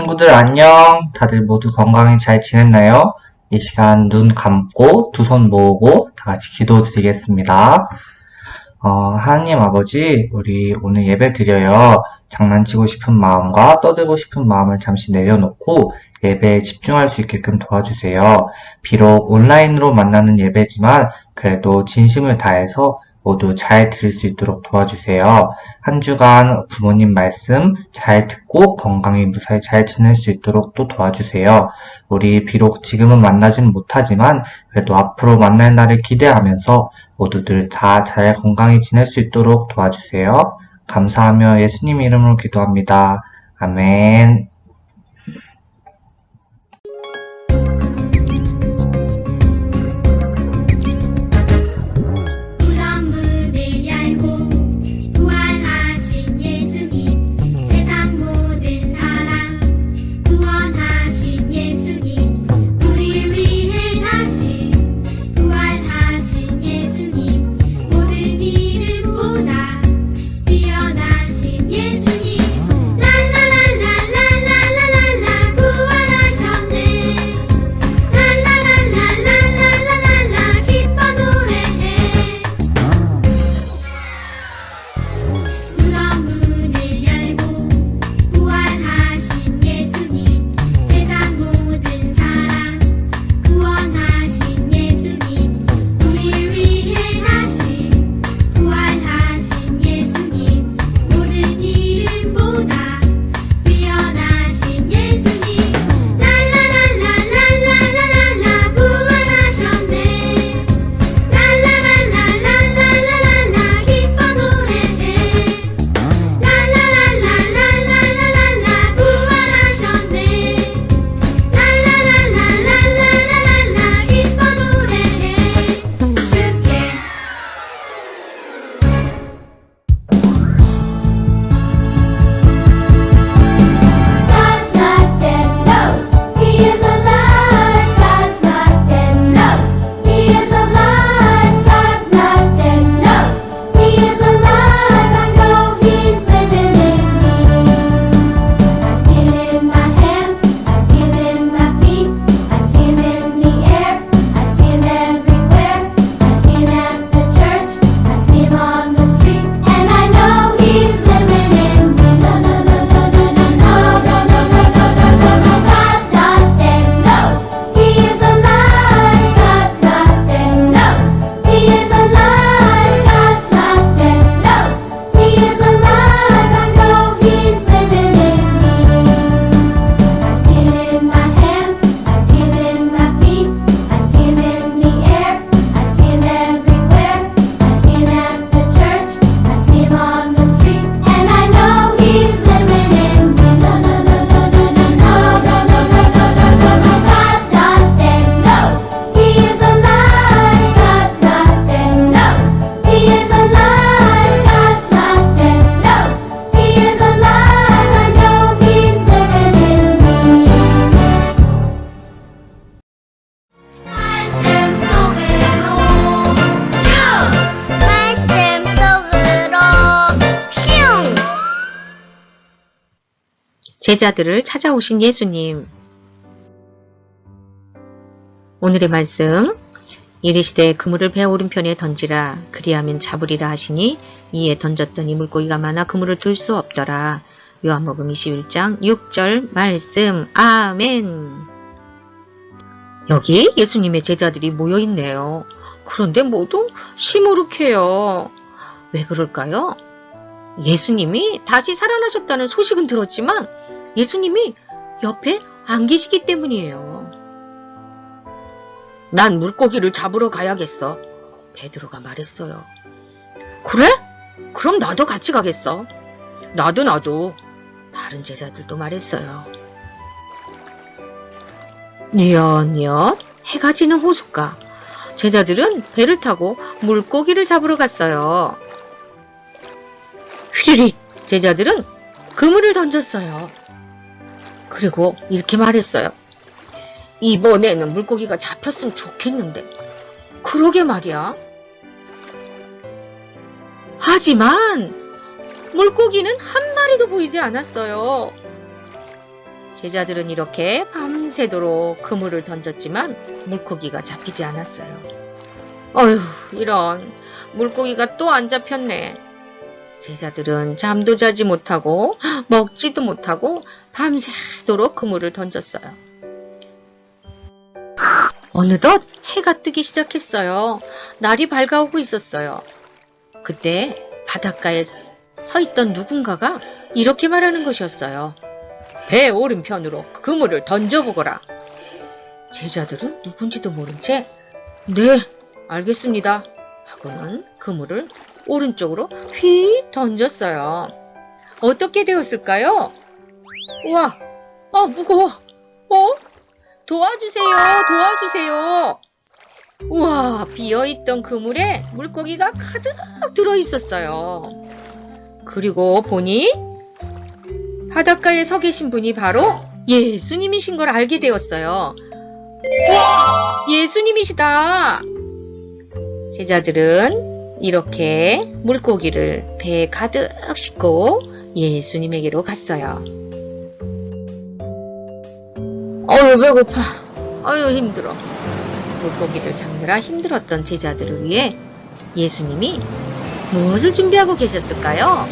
친구들 안녕. 다들 모두 건강히 잘 지냈나요? 이 시간 눈 감고 두 손 모으고 다 같이 기도 드리겠습니다. 어, 하나님 아버지, 우리 오늘 예배 드려요. 장난치고 싶은 마음과 떠들고 싶은 마음을 잠시 내려놓고 예배에 집중할 수 있게끔 도와주세요. 비록 온라인으로 만나는 예배지만 그래도 진심을 다해서 모두 잘 들을 수 있도록 도와주세요. 한 주간 부모님 말씀 잘 듣고 건강히 무사히 잘 지낼 수 있도록 또 도와주세요. 우리 비록 지금은 만나진 못하지만 그래도 앞으로 만날 날을 기대하면서 모두들 다 잘 건강히 지낼 수 있도록 도와주세요. 감사하며 예수님 이름으로 기도합니다. 아멘. 제자들을 찾아오신 예수님. 오늘의 말씀. 이르시되 그물을 배 오른편에 던지라 그리하면 잡으리라 하시니 이에 던졌더니 물고기가 많아 그물을 들 수 없더라. 요한복음 21장 6절 말씀. 아멘. 여기 예수님의 제자들이 모여 있네요. 그런데 모두 시무룩해요. 왜 그럴까요? 예수님이 다시 살아나셨다는 소식은 들었지만 예수님이 옆에 안 계시기 때문이에요. 난 물고기를 잡으러 가야겠어. 베드로가 말했어요. 그래? 그럼 나도 같이 가겠어. 나도 나도. 다른 제자들도 말했어요. 뉘엿뉘엿 해가 지는 호숫가. 제자들은 배를 타고 물고기를 잡으러 갔어요. 휘리릭 제자들은 그물을 던졌어요. 그리고 이렇게 말했어요. 이번에는 물고기가 잡혔으면 좋겠는데. 그러게 말이야. 하지만 물고기는 한 마리도 보이지 않았어요. 제자들은 이렇게 밤새도록 그물을 던졌지만 물고기가 잡히지 않았어요. 어휴, 이런 물고기가 또 안 잡혔네. 제자들은 잠도 자지 못하고 먹지도 못하고 밤새도록 그물을 던졌어요. 어느덧 해가 뜨기 시작했어요. 날이 밝아오고 있었어요. 그때 바닷가에 서 있던 누군가가 이렇게 말하는 것이었어요. 배 오른편으로 그물을 던져보거라. 제자들은 누군지도 모른 채, 네, 알겠습니다. 하고는 그물을 오른쪽으로 휙 던졌어요. 어떻게 되었을까요? 우와, 아, 무거워. 어? 도와주세요, 도와주세요. 우와, 비어있던 그물에 물고기가 가득 들어있었어요. 그리고 보니 바닷가에 서 계신 분이 바로 예수님이신 걸 알게 되었어요. 와, 예수님이시다. 제자들은 이렇게 물고기를 배에 가득 싣고 예수님에게로 갔어요. 어유 배고파. 어유 힘들어. 물고기를 잡느라 힘들었던 제자들을 위해 예수님이 무엇을 준비하고 계셨을까요?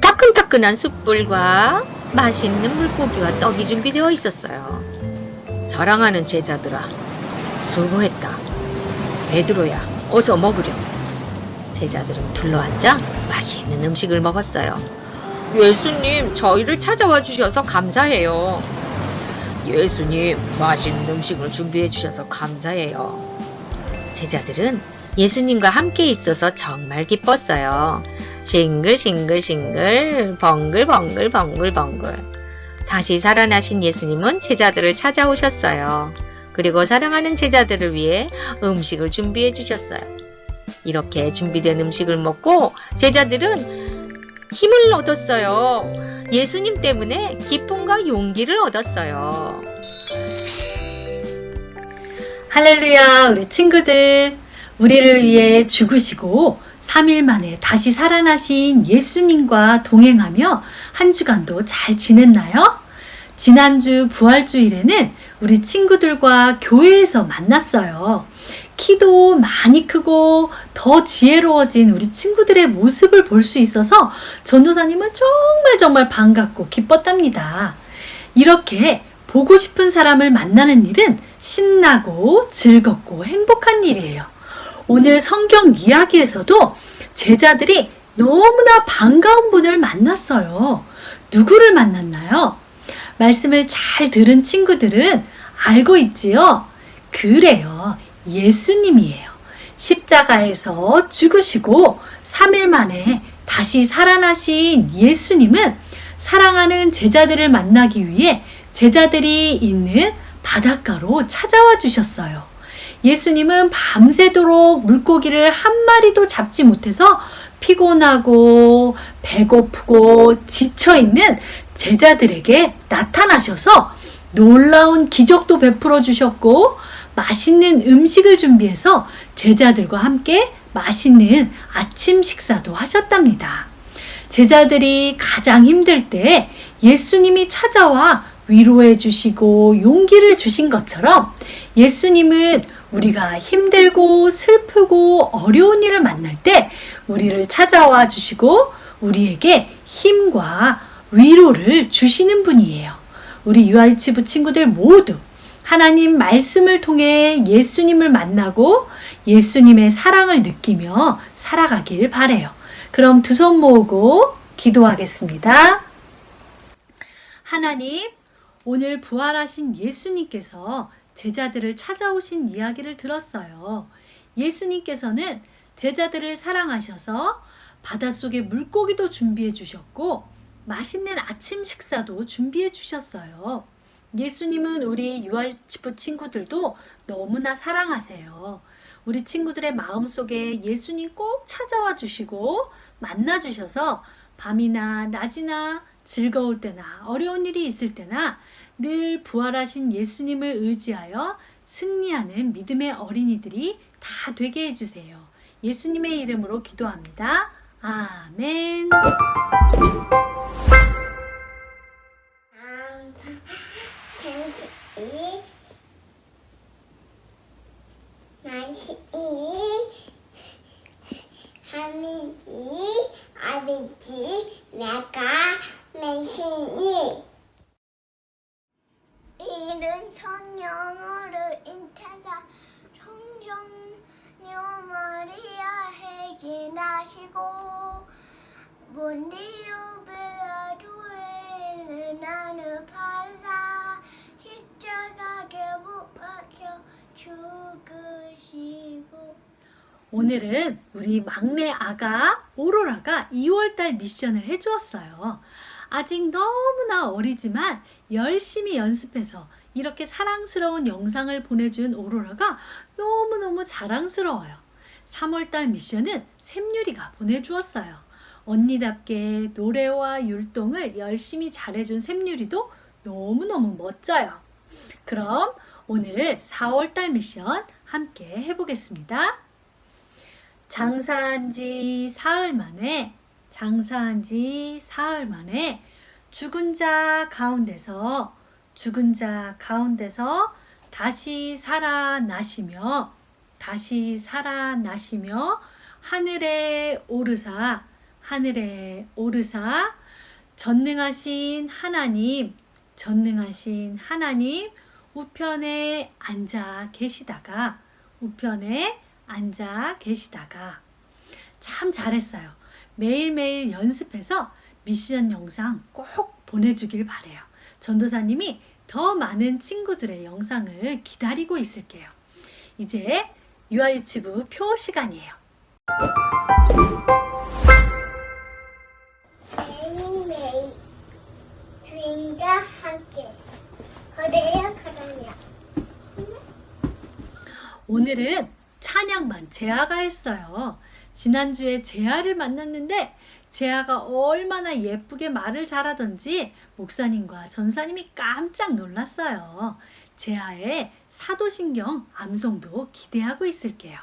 따끈따끈한 숯불과 맛있는 물고기와 떡이 준비되어 있었어요. 사랑하는 제자들아, 수고했다. 베드로야, 어서 먹으렴. 제자들은 둘러앉아 맛있는 음식을 먹었어요. 예수님, 저희를 찾아와 주셔서 감사해요. 예수님, 맛있는 음식을 준비해 주셔서 감사해요. 제자들은 예수님과 함께 있어서 정말 기뻤어요. 싱글싱글싱글, 벙글벙글 벙글벙글. 다시 살아나신 예수님은 제자들을 찾아오셨어요. 그리고 사랑하는 제자들을 위해 음식을 준비해 주셨어요. 이렇게 준비된 음식을 먹고 제자들은 힘을 얻었어요. 예수님 때문에 기쁨과 용기를 얻었어요. 할렐루야, 우리 친구들. 우리를 위해 죽으시고 3일 만에 다시 살아나신 예수님과 동행하며 한 주간도 잘 지냈나요? 지난주 부활주일에는 우리 친구들과 교회에서 만났어요. 키도 많이 크고 더 지혜로워진 우리 친구들의 모습을 볼 수 있어서 전도사님은 정말 정말 반갑고 기뻤답니다. 이렇게 보고 싶은 사람을 만나는 일은 신나고 즐겁고 행복한 일이에요. 오늘 성경 이야기에서도 제자들이 너무나 반가운 분을 만났어요. 누구를 만났나요? 말씀을 잘 들은 친구들은 알고 있지요? 그래요. 예수님이에요. 십자가에서 죽으시고 3일 만에 다시 살아나신 예수님은 사랑하는 제자들을 만나기 위해 제자들이 있는 바닷가로 찾아와 주셨어요. 예수님은 밤새도록 물고기를 한 마리도 잡지 못해서 피곤하고 배고프고 지쳐 있는 제자들에게 나타나셔서 놀라운 기적도 베풀어 주셨고 맛있는 음식을 준비해서 제자들과 함께 맛있는 아침 식사도 하셨답니다. 제자들이 가장 힘들 때 예수님이 찾아와 위로해 주시고 용기를 주신 것처럼 예수님은 우리가 힘들고 슬프고 어려운 일을 만날 때 우리를 찾아와 주시고 우리에게 힘과 위로를 주시는 분이에요. 우리 유아이치부 친구들 모두 하나님 말씀을 통해 예수님을 만나고 예수님의 사랑을 느끼며 살아가길 바래요. 그럼 두 손 모으고 기도하겠습니다. 하나님, 오늘 부활하신 예수님께서 제자들을 찾아오신 이야기를 들었어요. 예수님께서는 제자들을 사랑하셔서 바닷속에 물고기도 준비해 주셨고 맛있는 아침 식사도 준비해 주셨어요. 예수님은 우리 유아치부 친구들도 너무나 사랑하세요. 우리 친구들의 마음 속에 예수님 꼭 찾아와 주시고 만나 주셔서 밤이나 낮이나 즐거울 때나 어려운 일이 있을 때나 늘 부활하신 예수님을 의지하여 승리하는 믿음의 어린이들이 다 되게 해주세요. 예수님의 이름으로 기도합니다. 아멘. Kenji 날씨 하민 이 아버지 내가 맨신 이 이른 성령으로 인태자 성령녀 마리아 해긴하시고 본디오 베아도에는 나는 십자가에 오늘은 우리 막내 아가 오로라가 2월달 미션을 해주었어요. 아직 너무나 어리지만 열심히 연습해서 이렇게 사랑스러운 영상을 보내준 오로라가 너무너무 자랑스러워요. 3월달 미션은 샘유리가 보내주었어요. 언니답게 노래와 율동을 열심히 잘해준 샘유리도 너무너무 멋져요. 그럼 오늘 4월달 미션 함께 해보겠습니다. 장사한 지 사흘 만에 장사한 지 사흘 만에 죽은 자 가운데서 죽은 자 가운데서 다시 살아나시며 다시 살아나시며 하늘에 오르사 하늘에 오르사 전능하신 하나님 전능하신 하나님 우편에 앉아 계시다가 우편에 앉아 계시다가 참 잘했어요. 매일매일 연습해서 미션 영상 꼭 보내주길 바래요. 전도사님이 더 많은 친구들의 영상을 기다리고 있을게요. 이제 유아유치부 표 시간이에요. 오늘은 찬양만 재아가 했어요. 지난주에 재아를 만났는데 재아가 얼마나 예쁘게 말을 잘하던지 목사님과 전사님이 깜짝 놀랐어요. 재아의 사도신경 암송도 기대하고 있을게요.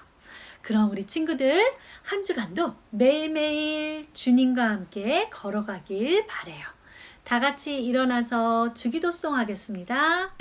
그럼 우리 친구들 한 주간도 매일매일 주님과 함께 걸어가길 바래요. 다 같이 일어나서 주기도송 하겠습니다.